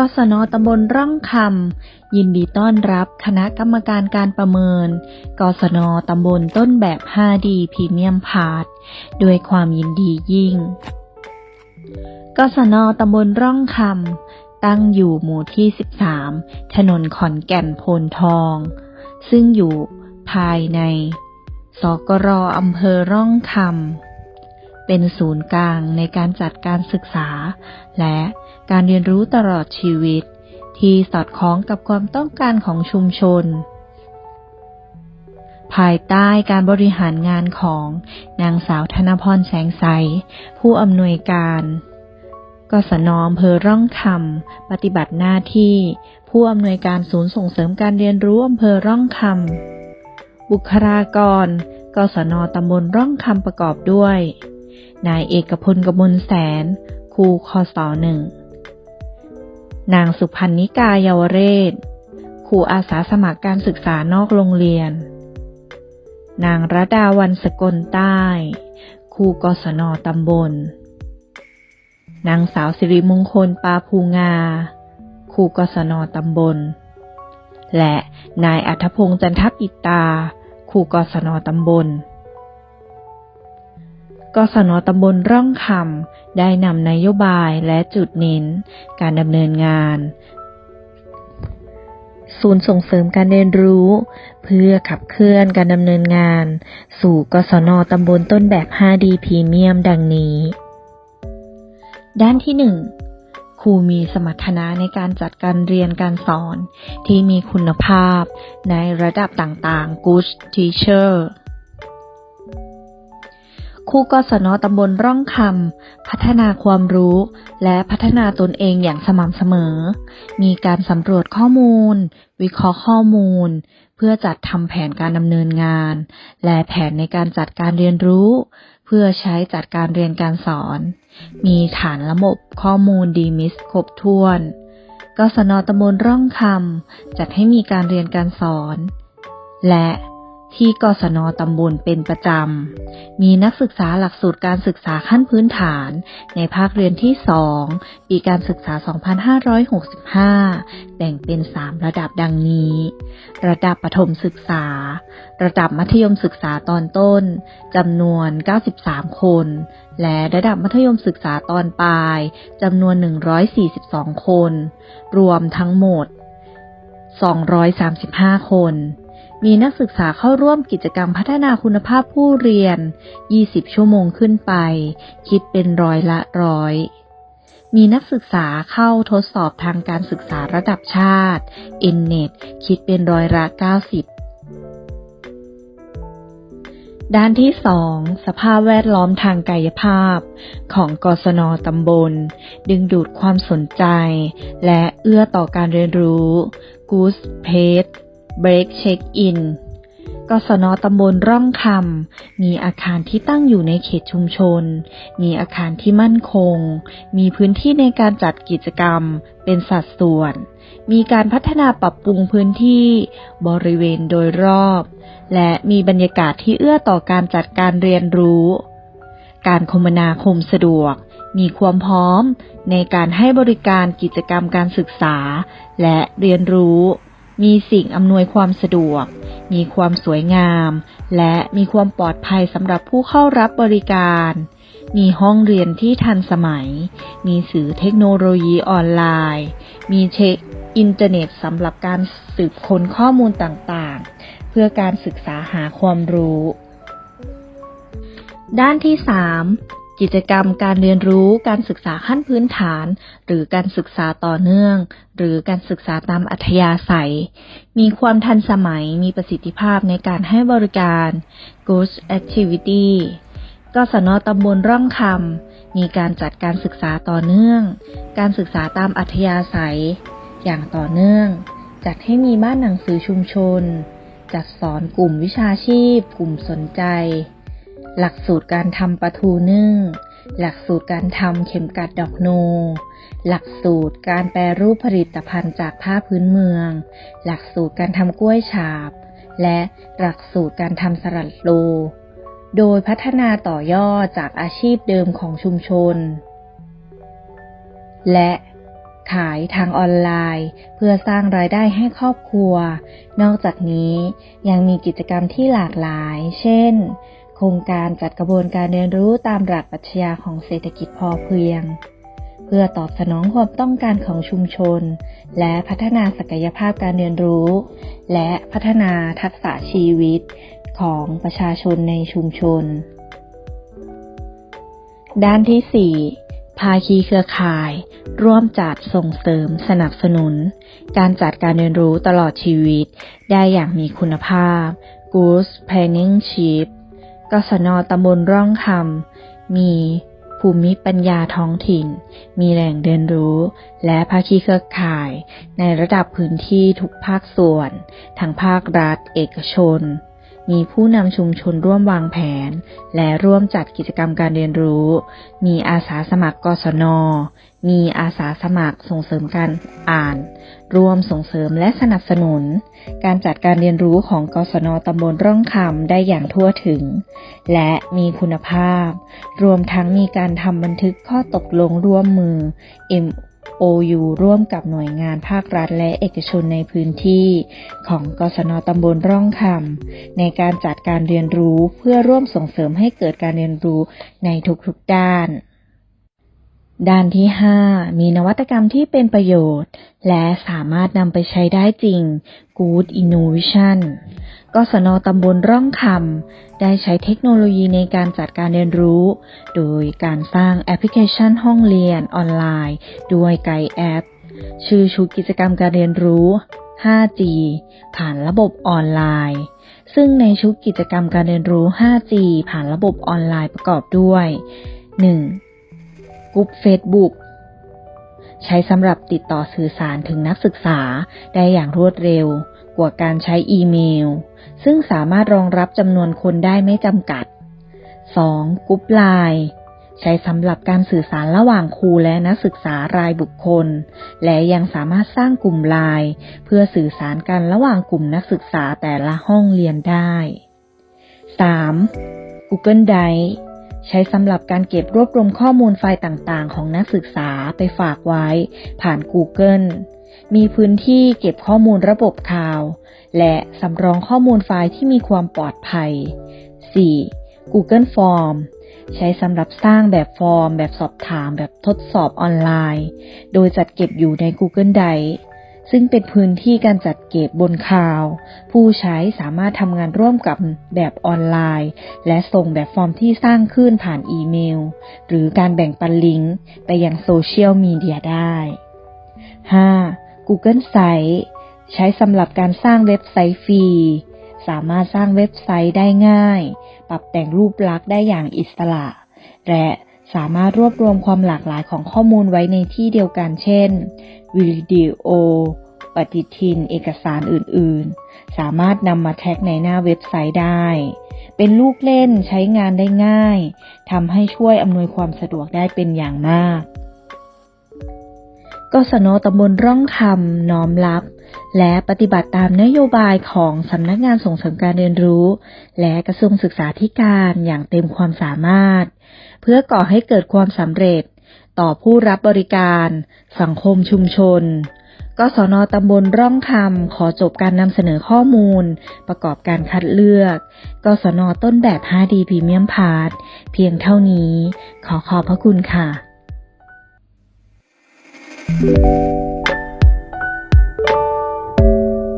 กศนตำบลร่องคำยินดีต้อนรับคณะกรรมการการประเมิน กศนตำบลต้นแบบ 5D พรีเมียมพาร์ทด้วยความยินดียิ่ง กศนตำบลร่องคำตั้งอยู่หมู่ที่ 13 ถนนขอนแก่นโพนทอง ซึ่งอยู่ภายใน สกรอำเภอร่องคำ เป็นศูนย์กลางในการจัดการศึกษา และการเรียนรู้ตลอดชีวิต ที่สอดคล้องกับความต้องการของชุมชน ภายใต้การบริหารงานของนางสาวธนพรแสงใส ผู้อำนวยการกศนอำเภอร่องคำปฏิบัติหน้าที่ ผู้อำนวยการศูนย์ส่งเสริมการเรียนรู้อำเภอร่องคำบุคลากร กศนตำบลร่องคำประกอบด้วย นายเอกพลกมลแสน ครูคศหนึ่ง นางสุพันนิกาเยาวเรศ ครูอาสาสมัครการศึกษานอกโรงเรียน นางระดาวันสกลใต้ ครูกศนตำบล นางสาวสิริมงคลปาภูงา ครูกศนตำบล และนายอัธพงษ์จันทปิตา ครูกศนตำบล กศนตำบลร่องคำได้นำนโยบายและจุดเน้น การดำเนินงาน ศูนย์ส่งเสริมการเรียนรู้ เพื่อขับเคลื่อนการดำเนินงาน สู่กศนตำบลต้นแบบ 5D พรีเมียมดังนี้ ด้านที่ 1ครูมีสมรรถนะในการจัดการเรียนการสอนที่มีคุณภาพในระดับต่างๆ Good Teacher ครูกศนตำบลร่องคำพัฒนาความรู้ และพัฒนาตนเองอย่างสม่ำเสมอ มีการสำรวจข้อมูล วิเคราะห์ข้อมูล เพื่อจัดทำแผนการดำเนินงาน และแผนในการจัดการเรียนรู้ เพื่อใช้จัดการเรียนการสอน มีฐานระบบข้อมูลดีมิสครบถ้วนกศนตำบลร่องคำจัดให้มีการเรียนการสอน และ ที่กศนตำบลเป็นประจำ มีนักศึกษาหลักสูตรการศึกษาขั้นพื้นฐาน ในภาคเรียนที่ 2 ปีการศึกษา 2565 แบ่งเป็น 3 ระดับดังนี้ ระดับประถมศึกษา ระดับมัธยมศึกษาตอนต้น จำนวน 93 คน และระดับมัธยมศึกษาตอนปลาย จำนวน 142 คน รวมทั้งหมด 235 คน มีนักศึกษาเข้าร่วมกิจกรรมพัฒนาคุณภาพผู้เรียน 20 ชั่วโมงขึ้นไป คิดเป็นร้อยละร้อย มีนักศึกษาเข้าทดสอบทางการศึกษาระดับชาติ NNET คิดเป็นร้อยละ 90ด้านที่ 2 สภาพแวดล้อมทางกายภาพ ของกศนตำบล ดึงดูดความสนใจ และเอื้อต่อการเรียนรู้ Goose Page Break Check In กศนตำบลร่องคำ มีอาคารที่ตั้งอยู่ในเขตชุมชน มีอาคารที่มั่นคง มีพื้นที่ในการจัดกิจกรรม เป็นสัดส่วน มีการพัฒนาปรับปรุงพื้นที่บริเวณโดยรอบ และมีบรรยากาศที่เอื้อต่อการจัดการเรียนรู้ การคมนาคมสะดวก มีความพร้อมในการให้บริการกิจกรรมการศึกษา และเรียนรู้ มีสิ่งอำนวยความสะดวก มีความสวยงาม และมีความปลอดภัยสำหรับผู้เข้ารับบริการ มีห้องเรียนที่ทันสมัย มีสื่อเทคโนโลยีออนไลน์ มีเช็คอินเทอร์เน็ตสำหรับการสืบค้นข้อมูลต่างๆ เพื่อการศึกษาหาความรู้ ด้านที่ 3 กิจกรรมการเรียนรู้การศึกษาขั้นพื้นฐาน หรือการศึกษาต่อเนื่อง หรือการศึกษาตามอัธยาศัย มีความทันสมัยมีประสิทธิภาพในการให้บริการ Good Activity กศนตำบลร่องคำมีการจัดการศึกษาต่อเนื่อง การศึกษาตามอัธยาศัย อย่างต่อเนื่อง จัดให้มีบ้านหนังสือชุมชน จัดสอนกลุ่มวิชาชีพ กลุ่มสนใจ หลักสูตรการทำปลาทูนึ่ง หลักสูตรการทำเข็มกัดดอกโนหลักสูตรการแปรรูปผลิตภัณฑ์จากผ้าพื้นเมือง หลักสูตรการทำกล้วยฉาบ และหลักสูตรการทำสลัดโล โดยพัฒนาต่อยอดจากอาชีพเดิมของชุมชน และขายทางออนไลน์ เพื่อสร้างรายได้ให้ครอบครัว นอกจากนี้ยังมีกิจกรรมที่หลากหลาย เช่น โครงการจัดกระบวนการเรียนรู้ตามหลักปรัชญาของเศรษฐกิจพอเพียง เพื่อตอบสนองความต้องการของชุมชน และพัฒนาศักยภาพการเรียนรู้ และพัฒนาทักษะชีวิตของประชาชนในชุมชน ด้านที่ 4 ภาคีเครือข่าย ร่วมจัดส่งเสริมสนับสนุน การจัดการเรียนรู้ตลอดชีวิต ได้อย่างมีคุณภาพ Goose Planning Ship กศนตำบลร่องคำมีภูมิปัญญาท้องถิ่น มีแหล่งเรียนรู้ และภาคีเครือข่าย ในระดับพื้นที่ทุกภาคส่วน ทั้งภาครัฐ เอกชน มีผู้นำชุมชนร่วมวางแผน และร่วมจัดกิจกรรมการเรียนรู้ มีอาสาสมัครกศน มีอาสาสมัครส่งเสริมการอ่าน ร่วมส่งเสริมและสนับสนุน การจัดการเรียนรู้ของกศนตำบลร่องคำได้อย่างทั่วถึง และมีคุณภาพ รวมทั้งมีการทำบันทึกข้อตกลงร่วมมือ OU ร่วมกับหน่วยงานภาครัฐและเอกชนในพื้นที่ ของกศนตำบลร่องคำในการจัดการเรียนรู้เพื่อร่วมส่งเสริมให้เกิดการเรียนรู้ในทุกๆด้าน ด้านที่ 5 มีนวัตกรรมที่เป็นประโยชน์ และสามารถนำไปใช้ได้จริง Good Innovation กศนตำบลร่องคำได้ใช้เทคโนโลยีในการจัดการเรียนรู้ โดยการสร้างแอปพลิเคชันห้องเรียนออนไลน์ ด้วยไกด์แอป ชื่อชุดกิจกรรมการเรียนรู้ 5G ผ่านระบบออนไลน์ ซึ่งในชุดกิจกรรมการเรียนรู้ 5G ผ่านระบบออนไลน์ประกอบด้วย 1. กลุ่ม Facebook ใช้สำหรับติดต่อสื่อสารถึงนักศึกษาได้อย่างรวดเร็ว กว่าการใช้อีเมล ซึ่งสามารถรองรับจำนวนคนได้ไม่จำกัด 2. กลุ่มไลน์ใช้สำหรับการสื่อสารระหว่างครูและนักศึกษารายบุคคล และยังสามารถสร้างกลุ่มไลน์เพื่อสื่อสารกันระหว่างกลุ่มนักศึกษาแต่ละห้องเรียนได้ 3. Google Drive ใช้สำหรับการเก็บรวบรวมข้อมูลไฟล์ต่างๆ ของนักศึกษาไปฝากไว้ ผ่าน Google มีพื้นที่เก็บข้อมูลระบบข่าว และสำรองข้อมูลไฟล์ที่มีความปลอดภัย 4. Google Form ใช้สำหรับสร้างแบบฟอร์ม แบบสอบถาม แบบทดสอบออนไลน์ โดยจัดเก็บอยู่ใน Google Drive ซึ่งเป็นพื้นที่การจัดเก็บบนคลาว ผู้ใช้สามารถทำงานร่วมกับแบบออนไลน์ และส่งแบบฟอร์มที่สร้างขึ้นผ่านอีเมล หรือการแบ่งปันลิงก์ไปยังโซเชียลมีเดียได้ 5. Google Site ใช้สำหรับการสร้างเว็บไซต์ฟรี สามารถสร้างเว็บไซต์ได้ง่าย ปรับแต่งรูปลักษณ์ได้อย่างอิสระ และ สามารถรวบรวมความหลากหลายของข้อมูลไว้ในที่เดียวกันเช่น วิดีโอ ปฏิทิน เอกสารอื่น ๆ สามารถนำมาแท็กในหน้าเว็บไซต์ได้ เป็นลูกเล่นใช้งานได้ง่าย ทำให้ช่วยอำนวยความสะดวกได้เป็นอย่างมาก กศนตำบลร่องคำน้อมรับ และปฏิบัติตามนโยบายของสำนักงานส่งเสริมการเรียนรู้ และกระทรวงศึกษาธิการอย่างเต็มความสามารถ เพื่อก่อให้เกิดความสำเร็จ ต่อผู้รับบริการ สังคมชุมชนกศนตำบลร่องคำขอจบการนำเสนอข้อมูล ประกอบการคัดเลือกกศนต้นแบบ 5D Premium Part เพียงเท่านี้ ขอขอบพระคุณค่ะ you